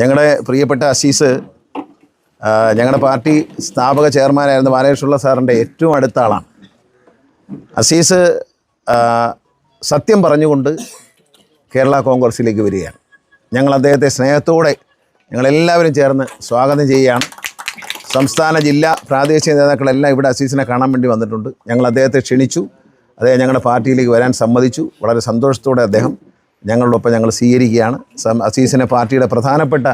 ഞങ്ങളുടെ പ്രിയപ്പെട്ട അസീസ് ഞങ്ങളുടെ പാർട്ടി സ്ഥാപക ചെയർമാനായിരുന്ന ബാലകൃഷ്ണുള്ള സാറിന്റെ ഏറ്റവും അടുത്ത ആളാണ്. അസീസ് സത്യം പറഞ്ഞുകൊണ്ട് കേരള കോൺഗ്രസിലേക്ക് വരികയാണ്. ഞങ്ങൾ അദ്ദേഹത്തെ സ്നേഹത്തോടെ ഞങ്ങളെല്ലാവരും ചേർന്ന് സ്വാഗതം ചെയ്യുകയാണ്. സംസ്ഥാന ജില്ലാ പ്രാദേശിക നേതാക്കളെല്ലാം ഇവിടെ അസീസിനെ കാണാൻ വേണ്ടി വന്നിട്ടുണ്ട്. ഞങ്ങൾ അദ്ദേഹത്തെ ക്ഷണിച്ചു. അദ്ദേഹം ഞങ്ങളുടെ പാർട്ടിയിലേക്ക് വരാൻ സമ്മതിച്ചു. വളരെ സന്തോഷത്തോടെ അദ്ദേഹം ഞങ്ങളോടൊപ്പം ഞങ്ങൾ സ്വീകരിക്കുകയാണ്. അസീസിനെ പാർട്ടിയുടെ പ്രധാനപ്പെട്ട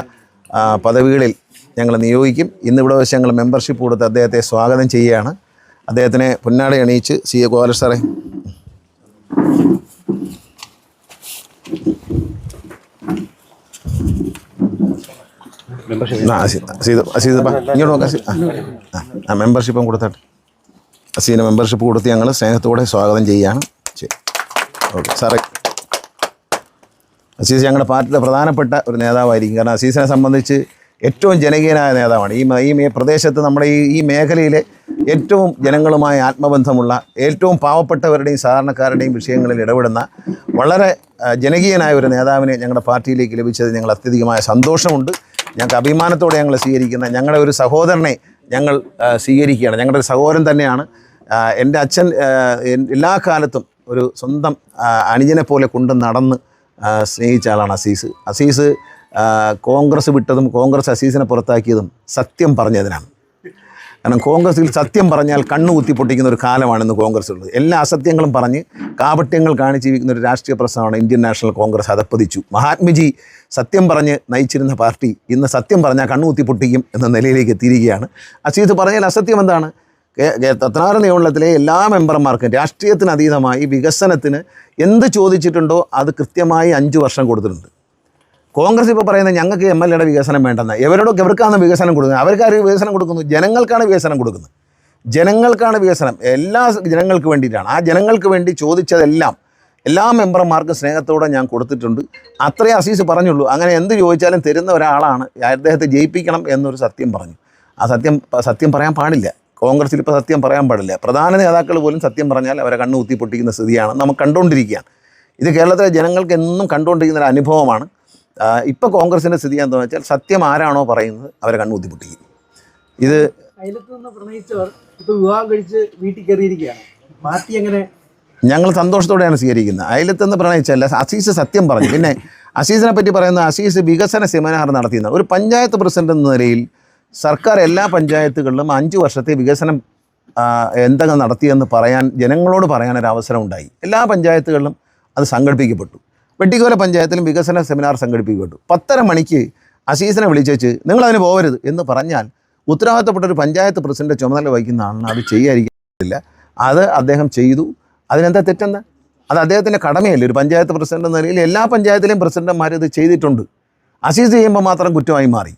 പദവികളിൽ ഞങ്ങൾ നിയോഗിക്കും. ഇന്നിവിടെ വെച്ച് ഞങ്ങൾ മെമ്പർഷിപ്പ് കൊടുത്ത് അദ്ദേഹത്തെ സ്വാഗതം ചെയ്യുകയാണ്. അദ്ദേഹത്തിനെ പൊന്നാടി അണിയിച്ച് സി. എ. ഗോപാല സാറേ. ഇങ്ങോട്ട് നോക്കാം ആ മെമ്പർഷിപ്പും കൊടുത്തട്ടെ. അസീന മെമ്പർഷിപ്പ് കൊടുത്ത് ഞങ്ങൾ സ്നേഹത്തോടെ സ്വാഗതം ചെയ്യുകയാണ്. ശരി. ഓക്കെ സാറേ. അസീസ് ഞങ്ങളുടെ പാർട്ടിയുടെ പ്രധാനപ്പെട്ട ഒരു നേതാവായിരിക്കും. കാരണം അസീസിനെ സംബന്ധിച്ച് ഏറ്റവും ജനകീയനായ നേതാവാണ്. ഈ ഈ പ്രദേശത്ത് നമ്മുടെ ഈ ഈ മേഖലയിലെ ഏറ്റവും ജനങ്ങളുമായി ആത്മബന്ധമുള്ള ഏറ്റവും പാവപ്പെട്ടവരുടെയും സാധാരണക്കാരുടെയും വിഷയങ്ങളിൽ ഇടപെടുന്ന വളരെ ജനകീയനായ ഒരു നേതാവിനെ ഞങ്ങളുടെ പാർട്ടിയിലേക്ക് ലഭിച്ചത് ഞങ്ങൾ അത്യധികമായ സന്തോഷമുണ്ട്. ഞങ്ങൾക്ക് അഭിമാനത്തോടെ ഞങ്ങൾ സ്വീകരിക്കുന്ന ഞങ്ങളുടെ ഒരു സഹോദരനെ ഞങ്ങൾ സ്വീകരിക്കുകയാണ്. ഞങ്ങളുടെ ഒരു സഹോദരൻ തന്നെയാണ്. എന്റെ അച്ഛൻ എല്ലാ കാലത്തും ഒരു സ്വന്തം അനുജനെ പോലെ കൊണ്ട് നടന്ന് സ്നേഹിച്ച ആളാണ് അസീസ്. അസീസ് കോൺഗ്രസ് വിട്ടതും കോൺഗ്രസ് അസീസിനെ പുറത്താക്കിയതും സത്യം പറഞ്ഞതിനാണ്. കാരണം കോൺഗ്രസിൽ സത്യം പറഞ്ഞാൽ കണ്ണു കുത്തി പൊട്ടിക്കുന്ന ഒരു കാലമാണ് ഇന്ന് കോൺഗ്രസ് ഉള്ളത് എല്ലാ അസത്യങ്ങളും പറഞ്ഞ് കാപട്യങ്ങൾ കാണിച്ച് ജീവിക്കുന്ന ഒരു രാഷ്ട്രീയ പ്രശ്നമാണ് ഇന്ത്യൻ നാഷണൽ കോൺഗ്രസ്. അതപ്പതിച്ചു മഹാത്മജി സത്യം പറഞ്ഞ് നയിച്ചിരുന്ന പാർട്ടി ഇന്ന് സത്യം പറഞ്ഞാൽ കണ്ണു കുത്തി പൊട്ടിക്കും എന്ന നിലയിലേക്ക് എത്തിയിരിക്കുകയാണ്. അസീസ് പറഞ്ഞാൽ അസത്യം എന്താണ്? കേ- നിയമനത്തിലെ എല്ലാ മെമ്പർമാർക്കും രാഷ്ട്രീയത്തിന് അതീതമായി വികസനത്തിന് എന്ത് ചോദിച്ചിട്ടുണ്ടോ അത് കൃത്യമായി അഞ്ച് വർഷം കൊടുത്തിട്ടുണ്ട്. കോൺഗ്രസ് ഇപ്പോൾ പറയുന്നത് ഞങ്ങൾക്ക് എം എൽ എയുടെ വികസനം വേണ്ടെന്ന്. എവരോടൊക്കെ എവർക്കാണ് വികസനം കൊടുക്കുന്നത്? അവർക്കാർ വികസനം കൊടുക്കുന്നു? ജനങ്ങൾക്കാണ് വികസനം കൊടുക്കുന്നത്. ജനങ്ങൾക്കാണ് വികസനം. എല്ലാ ജനങ്ങൾക്ക് വേണ്ടിയിട്ടാണ്. ആ ജനങ്ങൾക്ക് വേണ്ടി ചോദിച്ചതെല്ലാം എല്ലാ മെമ്പർമാർക്കും സ്നേഹത്തോടെ ഞാൻ കൊടുത്തിട്ടുണ്ട്. അത്രേ അസീസ് പറഞ്ഞുള്ളൂ. അങ്ങനെ എന്ത് ചോദിച്ചാലും തരുന്ന ഒരാളാണ്. അദ്ദേഹത്തെ ജയിപ്പിക്കണം എന്നൊരു സത്യം പറഞ്ഞു. ആ സത്യം സത്യം പറയാൻ പാടില്ല. കോൺഗ്രസിൽ ഇപ്പോൾ സത്യം പറയാൻ പാടില്ല. പ്രധാന നേതാക്കൾ പോലും സത്യം പറഞ്ഞാൽ അവരെ കണ്ണു കുത്തി പൊട്ടിക്കുന്ന സ്ഥിതിയാണ്. നമുക്ക് കണ്ടുകൊണ്ടിരിക്കുകയാണ്. ഇത് കേരളത്തിലെ ജനങ്ങൾക്ക് എന്നും കണ്ടുകൊണ്ടിരിക്കുന്ന ഒരു അനുഭവമാണ്. ഇപ്പോൾ കോൺഗ്രസിന്റെ സ്ഥിതി എന്താണെന്ന് വെച്ചാൽ സത്യം ആരാണോ പറയുന്നത് അവരെ കണ്ണു കുത്തി പൊട്ടിക്കും. ഇത് ഞങ്ങൾ സന്തോഷത്തോടെയാണ് സ്വീകരിക്കുന്നത്. അയലത്തുനിന്ന് പ്രണയിച്ചല്ല അസീസ് സത്യം പറഞ്ഞു. പിന്നെ അസീസിനെ പറ്റി പറയുന്ന അസീസ് വികസന സെമിനാർ നടത്തിയിരുന്ന ഒരു പഞ്ചായത്ത് പ്രസിഡന്റ് എന്ന നിലയിൽ സർക്കാർ എല്ലാ പഞ്ചായത്തുകളിലും അഞ്ച് വർഷത്തെ വികസനം എന്തൊക്കെ നടത്തിയെന്ന് പറയാൻ ജനങ്ങളോട് പറയാൻ ഒരു അവസരം ഉണ്ടായി. എല്ലാ പഞ്ചായത്തുകളിലും അത് സംഘടിപ്പിക്കപ്പെട്ടു. വെട്ടിക്കോല പഞ്ചായത്തിലും വികസന സെമിനാർ സംഘടിപ്പിക്കപ്പെട്ടു. പത്തര മണിക്ക് അസീസിനെ വിളിച്ചേച്ച് നിങ്ങളതിന് പോകരുത് എന്ന് പറഞ്ഞാൽ ഉത്തരവാദിത്തപ്പെട്ട ഒരു പഞ്ചായത്ത് പ്രസിഡന്റ് ചുമതല വഹിക്കുന്ന ആളാണ് അത് ചെയ്യാതിരിക്കില്ല അത് അദ്ദേഹം ചെയ്തു. അതിനെന്താ തെറ്റെന്താ? അത് അദ്ദേഹത്തിന്റെ കടമയല്ലേ. ഒരു പഞ്ചായത്ത് പ്രസിഡന്റ് എന്ന നിലയിൽ എല്ലാ പഞ്ചായത്തിലെയും പ്രസിഡന്റുമാർ ഇത് ചെയ്തിട്ടുണ്ട്. അസീസ് ചെയ്യുമ്പോൾ മാത്രം കുറ്റമായി മാറി.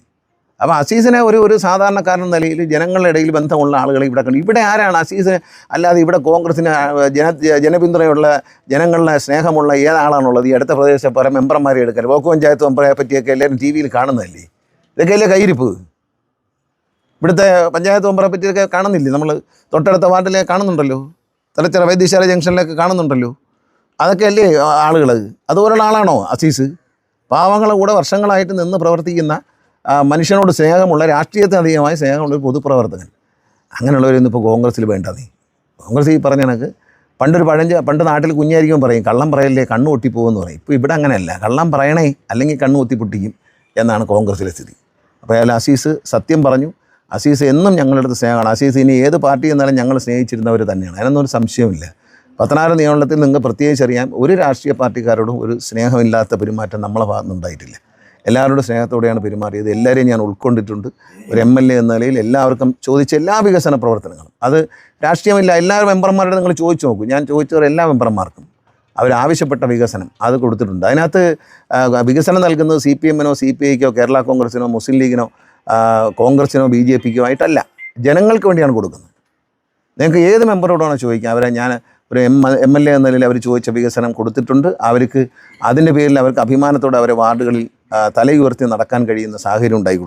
അപ്പോൾ അസീസിനെ ഒരു ഒരു സാധാരണക്കാരൻ നിലയിൽ ജനങ്ങളുടെ ഇടയിൽ ബന്ധമുള്ള ആളുകൾ ഇവിടെ കണ്ടു. ഇവിടെ ആരാണ് അസീസ്? അല്ലാതെ ഇവിടെ കോൺഗ്രസിന് ജന ജനപിന്തുണയുള്ള ജനങ്ങളുടെ സ്നേഹമുള്ള ഏതാളാണുള്ളത്? ഈ അടുത്ത പ്രദേശത്തെ പല മെമ്പർമാരെ എടുക്കാൻ ബ്ലോക്ക് പഞ്ചായത്ത് മെമ്പറെ പറ്റിയൊക്കെ എല്ലാവരും ടി വിയിൽ കാണുന്നതല്ലേ? ഇതൊക്കെ അല്ലേ കയ്യിരിപ്പ്? ഇവിടുത്തെ പഞ്ചായത്ത് മെമ്പറെ പറ്റിയൊക്കെ കാണുന്നില്ലേ? നമ്മൾ തൊട്ടടുത്ത വാർഡിലെ കാണുന്നുണ്ടല്ലോ. തലച്ചിറ വൈദ്യശാല ജംഗ്ഷനിലൊക്കെ കാണുന്നുണ്ടല്ലോ. അതൊക്കെ അല്ലേ ആളുകൾ അതുപോലുള്ള ആളാണോ അസീസ്? പാവങ്ങളെ കൂടെ വർഷങ്ങളായിട്ട് നിന്ന് പ്രവർത്തിക്കുന്ന മനുഷ്യനോട് സ്നേഹമുള്ള രാഷ്ട്രീയത്തിന് അധികമായി സ്നേഹമുള്ള ഒരു പൊതുപ്രവർത്തകൻ. അങ്ങനെയുള്ളവരൊന്നും ഇപ്പോൾ കോൺഗ്രസ്സിൽ വേണ്ട നീ. കോൺഗ്രസ് ഈ പറഞ്ഞ കണക്ക് പണ്ടൊരു പഴഞ്ച പണ്ട് നാട്ടിൽ കുഞ്ഞായിരിക്കും പറയും കള്ളം പറയല്ലേ കണ്ണ് ഒട്ടിപ്പോകുമെന്ന് പറയും. ഇപ്പോൾ ഇവിടെ അങ്ങനെയല്ല. കള്ളം പറയണേ അല്ലെങ്കിൽ കണ്ണ് ഒത്തിപ്പൊട്ടിക്കും പൊട്ടിക്കും എന്നാണ് കോൺഗ്രസ്സിലെ സ്ഥിതി. അപ്പോൾ അയാൾ അസീസ് സത്യം പറഞ്ഞു. അസീസ് എന്നും ഞങ്ങളുടെ അടുത്ത് സ്നേഹമാണ്. അസീസ് ഇനി ഏത് പാർട്ടി എന്നാലും ഞങ്ങൾ സ്നേഹിച്ചിരുന്നവർ തന്നെയാണ്. അതിനൊന്നും ഒരു സംശയമില്ല പത്തനാറ് നിയമനത്തിൽ നിങ്ങൾക്ക് പ്രത്യേകിച്ച് അറിയാം ഒരു രാഷ്ട്രീയ പാർട്ടിക്കാരോടും ഒരു സ്നേഹമില്ലാത്ത പെരുമാറ്റം നമ്മളെ ഭാഗത്തുനിന്ന് ഉണ്ടായിട്ടില്ല എല്ലാവരോടും സ്നേഹത്തോടെയാണ് പെരുമാറിയത്. എല്ലാവരെയും ഞാൻ ഉൾക്കൊണ്ടിട്ടുണ്ട്. ഒരു എം എൽ എ എന്ന നിലയിൽ എല്ലാവർക്കും ചോദിച്ച എല്ലാ വികസന പ്രവർത്തനങ്ങളും. അത് രാഷ്ട്രീയമില്ല. എല്ലാ മെമ്പർമാരുടെ നിങ്ങൾ ചോദിച്ചു നോക്കൂ. ഞാൻ ചോദിച്ചവർ എല്ലാ മെമ്പർമാർക്കും. അവരാവശ്യപ്പെട്ട വികസനം അത് കൊടുത്തിട്ടുണ്ട്. അതിനകത്ത് വികസനം നൽകുന്നത് സി പി എമ്മിനോ സി പി ഐക്കോ കേരള കോൺഗ്രസിനോ മുസ്ലിം ലീഗിനോ കോൺഗ്രസിനോ ബി ജെ പിക്കോ ആയിട്ടല്ല. ജനങ്ങൾക്ക് വേണ്ടിയാണ് കൊടുക്കുന്നത്. നിങ്ങൾക്ക് ഏത് മെമ്പറോടാണോ ചോദിക്കുക? അവരെ ഞാൻ ഒരു എം എം എൽ എ എന്ന നിലയിൽ അവർ ചോദിച്ച വികസനം കൊടുത്തിട്ടുണ്ട് അവർക്ക് അതിന്റെ പേരിൽ അവർക്ക് അഭിമാനത്തോടെ അവരെ വാർഡുകളിൽ തലയുയർത്തി നടക്കാൻ കഴിയുന്ന സാഹചര്യം ഉണ്ടായി.